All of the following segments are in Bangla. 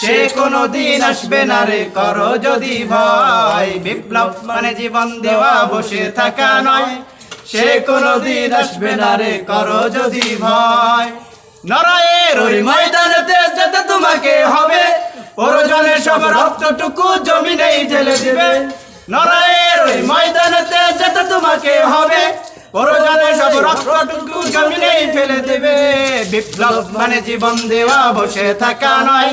সে কোনো দিন আসবে না রে, করো যদি ভয়। বিপ্লব মানে জীবন দেওয়া, বসে থাকা নয়। সে কোনো দিন আসবে না রে, করো যদি ভয়। নরায়ের ওই ময়দানেতে যেতে তোমাকে হবে। প্রয়োজনে সব রক্তটুকু জমিনেই ঢেলে দিবে। নরায়ের ওই ময়দানেতে যেতে তোমাকে হবে। প্রয়োজনে সব রক্তটুকু জমিনেই ফেলে দেবে। বিপ্লব মানে জীবন দেওয়া, বসে থাকা নয়।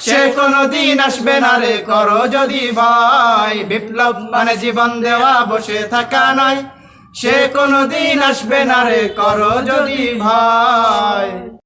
সে কোনো দিন আসবে না রে, করো যদি ভাই। বিপ্লব মানে জীবন দেওয়া, বসে থাকা নয় সে কোনো দিন আসবে না রে, করো যদি ভয়